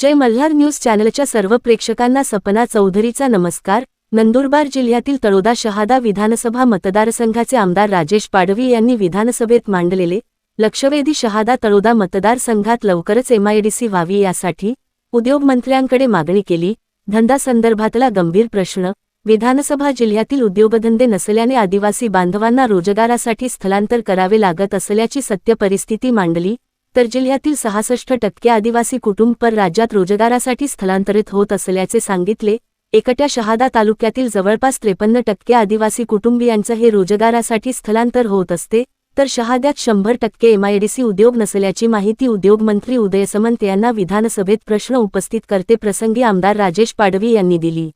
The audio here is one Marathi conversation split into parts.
जय मल्हार न्यूज चॅनलच्या सर्व प्रेक्षकांना सपना चौधरीचा नमस्कार. नंदुरबार जिल्ह्यातील तळोदा शहादा विधानसभा मतदारसंघाचे आमदार राजेश पाडवी यांनी विधानसभेत मांडलेले लक्षवेधी शहादा तळोदा मतदारसंघात लवकरच एमआयडीसी व्हावी यासाठी उद्योगमंत्र्यांकडे मागणी केली. धंदा गंभीर प्रश्न विधानसभा जिल्ह्यातील उद्योगधंदे नसल्याने आदिवासी बांधवांना रोजगारासाठी स्थलांतर करावे लागत असल्याची सत्य परिस्थिती मांडली. तर जिल्ह्यातील सहासष्ट टक्के आदिवासी कुटुंब पर राज्यात रोजगारासाठी स्थलांतरित होत असल्याचे सांगितले. एकट्या शहादा तालुक्यातील जवळपास त्रेपन्न टक्के आदिवासी कुटुंबियांचं हे रोजगारासाठी स्थलांतर होत असते. तर शहाद्यात शंभर टक्के एमआयडीसी उद्योग नसल्याची माहिती उद्योगमंत्री उदय समंत यांना विधानसभेत प्रश्न उपस्थित करते प्रसंगी आमदार राजेश पाडवी यांनी दिली.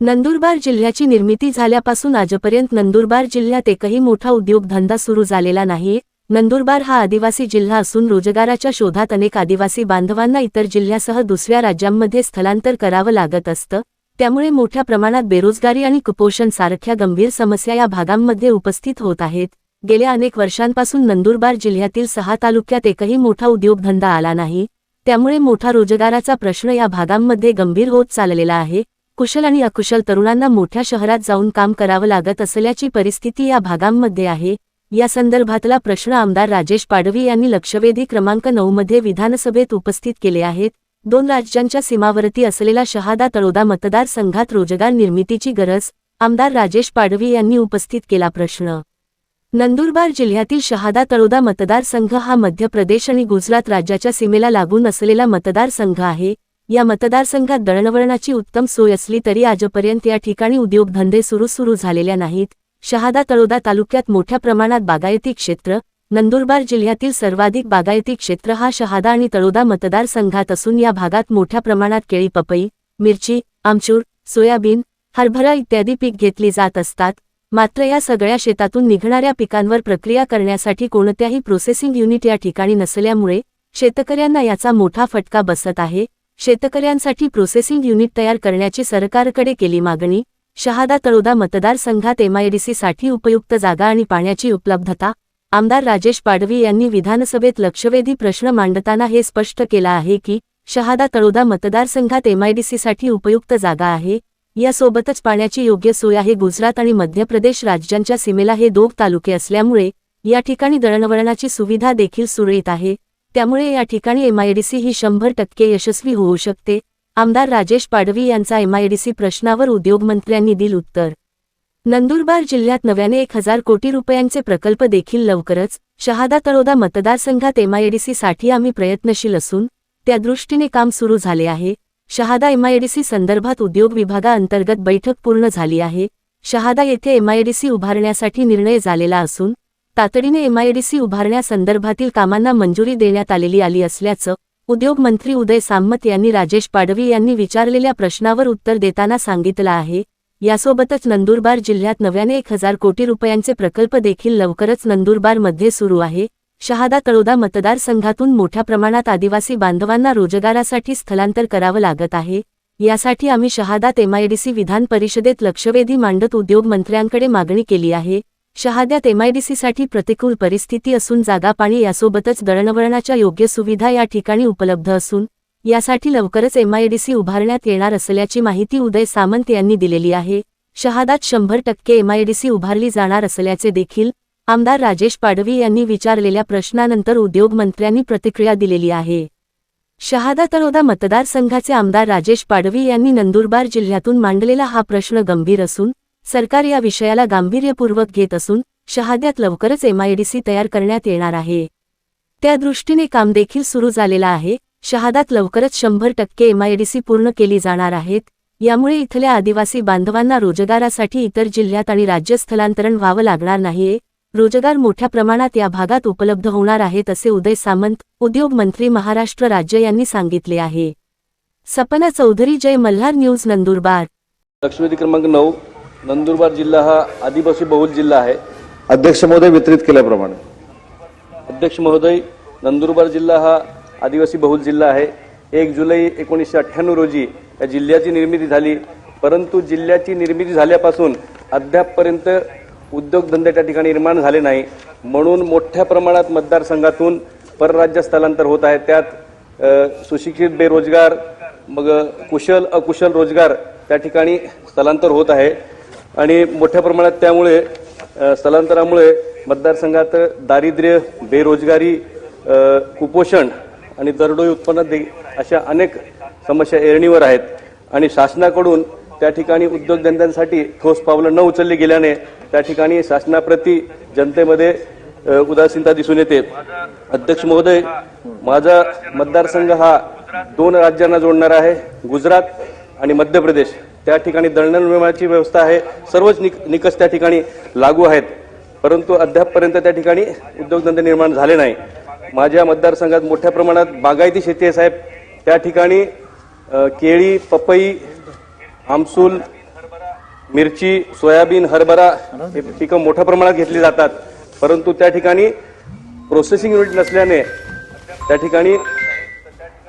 नंदुरबार जिल्ह्याची निर्मिती झाल्यापासून आजपर्यंत नंदुरबार जिल्ह्यात एकही मोठा उद्योगधंदा सुरू झालेला नाहीये. नंदुरबार हा आदिवासी जिल्हा असून रोजगाराच्या शोधात अनेक आदिवासी बांधवांना इतर जिल्ह्यासह दुसऱ्या राज्यांमध्ये स्थलांतर करावं लागत असतं. त्यामुळे मोठ्या प्रमाणात बेरोजगारी आणि कुपोषण सारख्या गंभीर समस्या या भागांमध्ये उपस्थित होत आहेत. गेल्या अनेक वर्षांपासून नंदुरबार जिल्ह्यातील सहा तालुक्यात एकही मोठा उद्योगधंदा आला नाही. त्यामुळे मोठा रोजगाराचा प्रश्न या भागांमध्ये गंभीर होत चाललेला आहे. कुशल आणि अकुशल तरुणांना मोठ्या शहरात जाऊन काम करावं लागत असल्याची परिस्थिती या भागांमध्ये आहे. या संदर्भातला प्रश्न आमदार राजेश पाडवी यांनी लक्षवेधी क्रमांक नऊमध्ये विधानसभेत उपस्थित केले आहेत. दोन राज्यांच्या सीमावर्ती असलेला शहादा तळोदा मतदारसंघात रोजगार निर्मितीची गरज आमदार राजेश पाडवी यांनी उपस्थित केला प्रश्न. नंदुरबार जिल्ह्यातील शहादा तळोदा मतदारसंघ हा मध्य प्रदेश आणि गुजरात राज्याच्या सीमेला लागून असलेला मतदारसंघ आहे. या मतदारसंघात दळणवळणाची उत्तम सोय असली तरी आजपर्यंत या ठिकाणी उद्योगधंदे सुरू सुरू झालेल्या नाहीत. शहादा तळोदा तालुक्यात मोठ्या प्रमाणात बागायती क्षेत्र नंदुरबार जिल्ह्यातील सर्वाधिक बागायती क्षेत्र हा शहादा आणि तळोदा मतदारसंघात असून या भागात मोठ्या प्रमाणात केळी पपई मिरची आमचूर सोयाबीन हरभरा इत्यादी पीक घेतली जात असतात. मात्र या सगळ्या शेतातून निघणाऱ्या पिकांवर प्रक्रिया करण्यासाठी कोणत्याही प्रोसेसिंग युनिट या ठिकाणी नसल्यामुळे शेतकऱ्यांना याचा मोठा फटका बसत आहे. शेतकऱ्यांसाठी प्रोसेसिंग युनिट तयार करण्याची सरकारकडे केली मागणी शहादा तळोदा मतदारसंघात एमआयडीसीसाठी उपयुक्त जागा आणि पाण्याची उपलब्धता आमदार राजेश पाडवी यांनी विधानसभेत लक्षवेधी प्रश्न मांडताना हे स्पष्ट केलं आहे की शहादा तळोदा मतदारसंघात एमआयडीसीसाठी उपयुक्त जागा आहे यासोबतच पाण्याची योग्य सोय आहे. गुजरात आणि मध्य प्रदेश राज्यांच्या सीमेला हे दोग तालुके असल्यामुळे या ठिकाणी दळणवळणाची सुविधा देखील सुरळीत आहे त्यामुळे या ठिकाणी एमआयडीसी ही शंभर टक्के यशस्वी होऊ शकते आमदार राजेश पाडवी यांचा एमआयडीसी प्रश्नावर उद्योगमंत्र्यांनी दिल उत्तर. नंदुरबार जिल्ह्यात नव्याने एक हजार कोटी रुपयांचे प्रकल्प देखील लवकरच शहादा तळोदा मतदारसंघात एमआयडीसीसाठी आम्ही प्रयत्नशील असून त्या दृष्टीने काम सुरू झाले आहे. शहादा एमआयडीसी संदर्भात उद्योग विभागाअंतर्गत बैठक पूर्ण झाली आहे. शहादा येथे एमआयडीसी उभारण्यासाठी निर्णय झालेला असून तातडीने एमआयडीसी उभारण्यासंदर्भातील कामांना मंजुरी देण्यात आलेली आली असल्याचं उद्योगमंत्री उदय सामंत यांनी राजेश पाडवी यांनी विचारलेल्या प्रश्नावर उत्तर देताना सांगितलं आहे यासोबतच नंदुरबार जिल्ह्यात नव्याने एक हजार कोटी रुपयांचे प्रकल्प देखील लवकरच नंदुरबारमध्ये सुरू आहे. शहादा तळोदा मतदारसंघातून मोठ्या प्रमाणात आदिवासी बांधवांना रोजगारासाठी स्थलांतर करावं लागत आहे. यासाठी आम्ही शहादात एमआयडीसी विधान परिषदेत लक्षवेधी मांडत उद्योगमंत्र्यांकडे मागणी केली आहे. शहाद्यात एमआयडीसीसाठी प्रतिकूल परिस्थिती असून जागा पाणी यासोबतच दळणवळणाच्या योग्य सुविधा या ठिकाणी उपलब्ध असून यासाठी लवकरच एमआयडीसी उभारण्यात येणार असल्याची माहिती उदय सामंत यांनी दिलेली आहे. शहादात शंभर टक्के एमआयडीसी उभारली जाणार असल्याचे देखील आमदार राजेश पाडवी यांनी विचारलेल्या प्रश्नानंतर उद्योगमंत्र्यांनी प्रतिक्रिया दिलेली आहे. शहादा तळोदा मतदारसंघाचे आमदार राजेश पाडवी यांनी नंदुरबार जिल्ह्यातून मांडलेला हा प्रश्न गंभीर असून सरकार या विषयाला गांभीर्यपूर्वक घेत असून शहाद्यात लवकरच एमआयडीसी तयार करण्यात येणार आहे. त्या दृष्टीने काम देखील सुरू झालेलं आहे. शहादात लवकरच शंभर टक्के एमआयडीसी पूर्ण केली जाणार आहेत. यामुळे इथल्या आदिवासी बांधवांना रोजगारासाठी इतर जिल्ह्यात आणि राज्य स्थलांतरण व्हावं लागणार नाहीये. रोजगार मोठ्या प्रमाणात या भागात उपलब्ध होणार आहेत असे उदय सामंत उद्योग मंत्री महाराष्ट्र राज्य यांनी सांगितले आहे. सपना चौधरी जय मल्हार न्यूज नंदुरबार. लक्षवेधी क्रमांक नऊ नंदुरबार जिल्हा हा आदिवासी बहुल जिल्हा आहे. अध्यक्ष महोदय वितरित केल्याप्रमाणे. अध्यक्ष महोदय नंदुरबार जिल्हा हा आदिवासी बहुल जिल्हा आहे. एक जुलै एकोणीसशे अठ्ठ्याण्णव रोजी या जिल्ह्याची निर्मिती झाली. परंतु जिल्ह्याची निर्मिती झाल्यापासून अद्यापपर्यंत उद्योगधंदे त्या ठिकाणी निर्माण झाले नाही. म्हणून मोठ्या प्रमाणात मतदारसंघातून परराज्य स्थलांतर होत आहे. त्यात सुशिक्षित बेरोजगार मग कुशल अकुशल रोजगार त्या ठिकाणी स्थलांतर होत आहे. आणि मोठ्या प्रमाणात त्यामुळे स्थलांतरामुळे मतदारसंघात दारिद्र्य बेरोजगारी कुपोषण आणि दरडोई उत्पन्न दे अशा अनेक समस्या एरणीवर आहेत. आणि शासनाकडून त्या ठिकाणी उद्योगधंद्यांसाठी ठोस पावलं न उचलली गेल्याने त्या ठिकाणी शासनाप्रती जनतेमध्ये उदासीनता दिसून येते. अध्यक्ष महोदय माझा मतदारसंघ हा दोन राज्यांना जोडणारा आहे गुजरात आणि मध्य प्रदेश. त्या ठिकाणी दळणवळणाची व्यवस्था आहे. सर्वच निक निकष त्या ठिकाणी लागू आहेत. परंतु अद्यापपर्यंत त्या ठिकाणी उद्योगधंदे निर्माण झाले नाही. माझ्या मतदारसंघात मोठ्या प्रमाणात बागायती शेती आहे साहेब. त्या ठिकाणी केळी पपई आमसूल मिरची सोयाबीन हरभरा हे पिकं मोठ्या प्रमाणात घेतली जातात. परंतु त्या ठिकाणी प्रोसेसिंग युनिट नसल्याने त्या ठिकाणी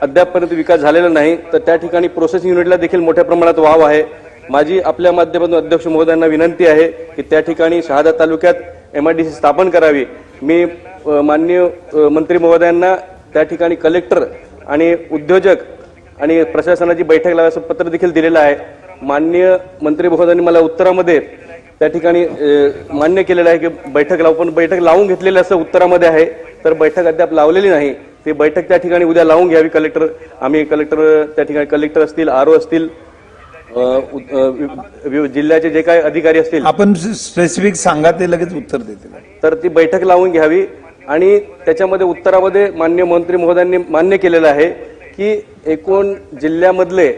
अद्यापपर्यंत विकास झालेला नाही तर त्या ठिकाणी प्रोसेसिंग युनिटला देखील मोठ्या प्रमाणात वाव आहे. माझी आपल्या माध्यमातून अध्यक्ष महोदयांना विनंती आहे की त्या ठिकाणी शहादा तालुक्यात एम आय डी सी स्थापन करावी. मी माननीय मंत्री महोदयांना त्या ठिकाणी कलेक्टर आणि उद्योजक आणि प्रशासनाची बैठक लावायचं पत्र देखील दिलेलं आहे. माननीय मंत्री महोदयांनी मला उत्तरामध्ये त्या ठिकाणी मान्य केलेलं आहे की बैठक लावू पण बैठक लावून घेतलेली असं उत्तरामध्ये आहे तर बैठक अद्याप लावलेली नाही. ती बैठक त्या ठिकाणी उद्या लावून घ्यावी. कलेक्टर आम्ही कलेक्टर त्या ठिकाणी कलेक्टर असतील आर असतील अ, उ- अ, वि- वि- जिल्ह्याचे जे काही अधिकारी असतील. आपण स्पेसिफिक सांगा ते लगेच उत्तर देतील. तर ती बैठक लावून घ्यावी आणि त्याच्यामध्ये उत्तरामध्ये मान्य मंत्री महोदयांनी मान्य केलेलं आहे की एकूण जिल्ह्यामधले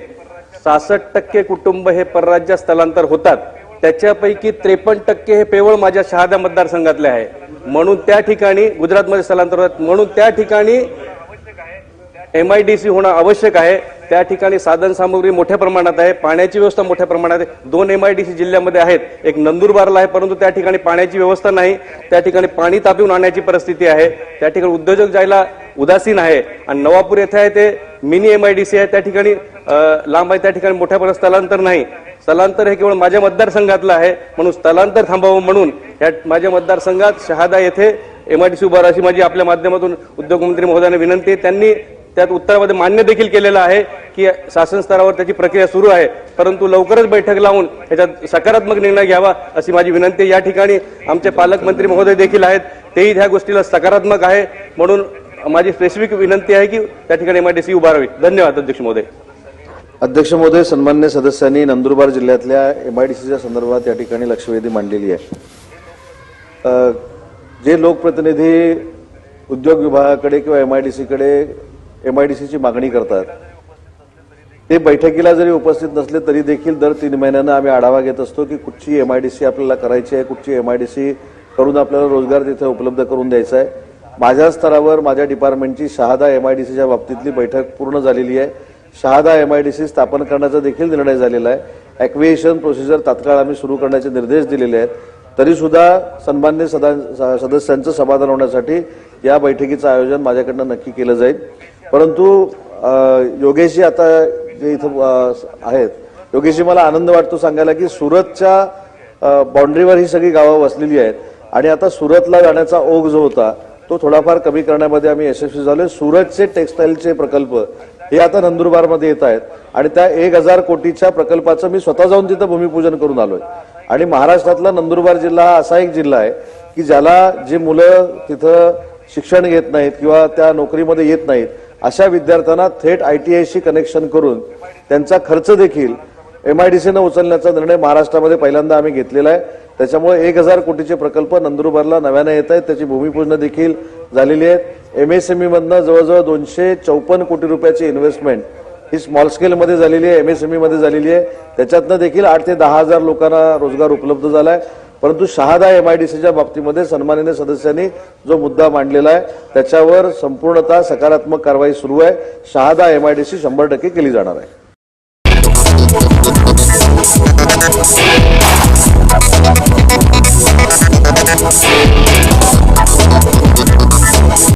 सहासष्ट टक्के कुटुंब हे परराज्यात स्थलांतर होतात. त्याच्यापैकी त्रेपन्न टक्के हे केवळ माझ्या शहादा मतदारसंघातले आहे. म्हणून त्या ठिकाणी गुजरातमध्ये स्थलांतर होतात म्हणून त्या ठिकाणी एम आय डी सी होणं आवश्यक आहे. त्या ठिकाणी साधन सामुग्री मोठ्या प्रमाणात आहे. पाण्याची व्यवस्था मोठ्या प्रमाणात आहे. दोन एम आय डी सी जिल्ह्यामध्ये आहेत. एक नंदुरबारला आहे परंतु त्या ठिकाणी पाण्याची व्यवस्था नाही. त्या ठिकाणी पाणी तापवून आणण्याची परिस्थिती आहे. त्या ठिकाणी उद्योजक जायला उदासीन आहे. आणि नवापूर येथे आहे ते mini M I D C आहे. त्या ठिकाणी लांब आहे. त्या ठिकाणी मोठ्या प्रमाणात स्थलांतर नाही. स्थलांतर हे केवळ माझ्या मतदारसंघातलं आहे म्हणून स्थलांतर थांबावं म्हणून या माझ्या मतदारसंघात शहादा येथे एमआयडीसी उभार अशी माझी आपल्या माध्यमातून उद्योगमंत्री महोदयांना विनंती आहे. त्यांनी त्यात उत्तरामध्ये मान्य देखील केलेलं आहे की शासन स्तरावर त्याची प्रक्रिया सुरू आहे परंतु लवकरच बैठक लावून याच्यात सकारात्मक निर्णय घ्यावा अशी माझी विनंती आहे. या ठिकाणी आमचे पालकमंत्री महोदय देखील आहेत तेही ह्या गोष्टीला सकारात्मक आहे म्हणून माझी स्पेसिफिक विनंती आहे की त्या ठिकाणी एमआयडीसी उभारावी. धन्यवाद अध्यक्ष महोदय. अध्यक्ष महोदय सन्मान्य सदस्यांनी नंदुरबार जिल्ह्यातल्या एम आय डी सीच्या संदर्भात या ठिकाणी लक्षवेधी मांडलेली आहे. जे लोकप्रतिनिधी उद्योग विभागाकडे किंवा एम आय डी सीकडे एम आय डी सीची मागणी करतात ते बैठकीला जरी उपस्थित नसले तरी देखील दर तीन महिन्यानं आम्ही आढावा घेत असतो की कुठची एम आय डी सी आपल्याला करायची आहे कुठची एम आय डी सी करून आपल्याला रोजगार तिथे उपलब्ध करून द्यायचा आहे. माझ्या स्तरावर माझ्या डिपार्टमेंटची शहादा एम आय डी सीच्या बाबतीतली बैठक पूर्ण झालेली आहे. शहादा एमआयडीसी स्थापन करण्याचा देखील निर्णय झालेला आहे. ॲक्विएशन प्रोसिजर तात्काळ आम्ही सुरू करण्याचे निर्देश दिलेले आहेत. तरी सुद्धा सन्मान्य सदा स- सदस्यांचं समाधान होण्यासाठी या बैठकीचं आयोजन माझ्याकडनं नक्की केलं जाईल. परंतु अ, योगेशजी आता जे इथं आहेत योगेशजी मला आनंद वाटतो सांगायला की सुरतच्या बाउंड्रीवर ही सगळी गावं वसलेली आहेत. आणि आता सुरतला जाण्याचा ओघ जो होता तो थोडाफार कमी करण्यामध्ये आम्ही यशस्वी झालोय. सुरतचे टेक्सटाईलचे प्रकल्प हे आता नंदुरबारमध्ये येत आहेत. आणि त्या एक हजार कोटीच्या प्रकल्पाचं मी स्वतः जाऊन तिथं भूमिपूजन करून आलोय. आणि महाराष्ट्रातला नंदुरबार जिल्हा हा असा एक जिल्हा आहे की ज्याला जे मुलं तिथं शिक्षण घेत नाहीत किंवा त्या नोकरीमध्ये येत नाहीत अशा विद्यार्थ्यांना थेट आय टी आयशी कनेक्शन करून त्यांचा खर्च देखील एम आय डी सीनं उचलण्याचा निर्णय महाराष्ट्रामध्ये पहिल्यांदा आम्ही घेतलेला आहे. त्याच्यामुळे एक हजार कोटीचे प्रकल्प नंदुरबारला नव्याने येत आहेत. त्याची भूमिपूजन देखील झालेली आहेत. एम एस एम ईमधनं जवळजवळ दोनशे चौपन्न कोटी रुपयाची इन्व्हेस्टमेंट ही स्मॉल स्केलमध्ये झालेली आहे. एम एस एम ईमध्ये झालेली आहे. त्याच्यातनं देखील आठ ते दहा हजार लोकांना रोजगार उपलब्ध झाला आहे परंतु शहादा एम आय डी सीच्या बाबतीमध्ये सन्माननीय सदस्यांनी जो मुद्दा मांडलेला आहे त्याच्यावर संपूर्णतः सकारात्मक कारवाई सुरू आहे. Shahada M I D C शंभर टक्के केली जाणार आहे.